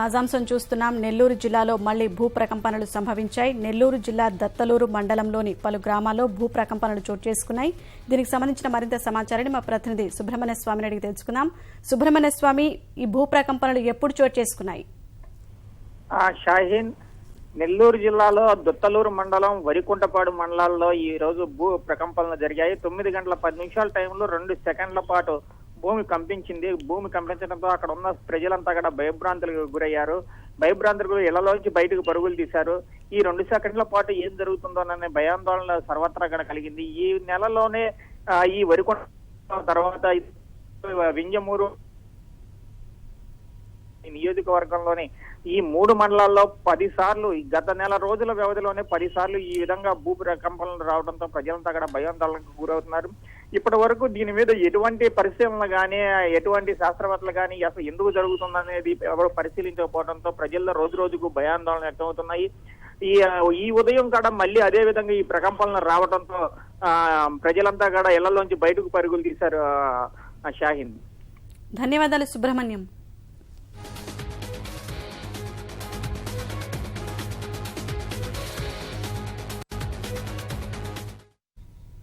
తాజాంశం చూస్తున్నాం. నెల్లూరు జిల్లాలో మళ్ళీ భూప్రకంపనలు సంభవించాయి. నెల్లూరు జిల్లా దత్తలూరు మండలంలోని పలు గ్రామాల్లో భూప్రకంపనలు చోటు చేసుకున్నాయి. దీనికి సంబంధించిన మరింత సమాచారాన్ని మా ప్రతినిధి సుబ్రహ్మణ్య స్వామిని అడిగి తెలుసుకుందాం. సుబ్రహ్మణ్య స్వామి ఈ భూ ప్రకంపనలు ఎప్పుడు చోటు చేసుకున్నాయి? ఆ షాహీన్ నెల్లూరు జిల్లాలో దుత్తలూరు మండలం వరికుంటపాడు మండలాల్లో ఈ రోజు భూ ప్రకంపనలు జరిగాయి. తొమ్మిది గంటల పది నిమిషాల టైంలో రెండు సెకండ్ల పాటు భూమి కంపించింది. భూమి కంపించడంతో అక్కడ ఉన్న ప్రజలంతా కూడా భయభ్రాంతులకు గురయ్యారు. భయభ్రాంతులకు ఇళ్ళలోంచి బయటకు పరుగులు తీశారు. ఈ రెండు సెకండ్ల పాటు ఏం జరుగుతుందోననే భయాందోళన సర్వత్రా కూడా కలిగింది. ఈ నెలలోనే ఈ వరికొండ తర్వాత వింజమూరు ఈ నియోజకవర్గంలోని ఈ మూడు మండలాల్లో పది సార్లు గత నెల రోజుల వ్యవధిలోనే పది సార్లు ఈ విధంగా భూ కంపనలు రావడంతో ప్రజలంతా అక్కడ భయాందోళనకు గురవుతున్నారు. ఇప్పటి వరకు దీని మీద ఎటువంటి పరిశీలన కానీ ఎటువంటి శాస్త్రవేత్తలు కానీ అసలు ఎందుకు జరుగుతుందనేది ఎవరు పరిశీలించకపోవడంతో ప్రజల్లో రోజు రోజుకు భయాందోళన వ్యక్తమవుతున్నాయి. ఈ ఈ ఉదయం కూడా మళ్ళీ అదే విధంగా ఈ ప్రకంపనలు రావడంతో ఆ, ప్రజలంతా కూడా ఇళ్ళలోంచి బయటకు పరుగులు తీశారు షాహిన్. ధన్యవాదాలు సుబ్రహ్మణ్యం.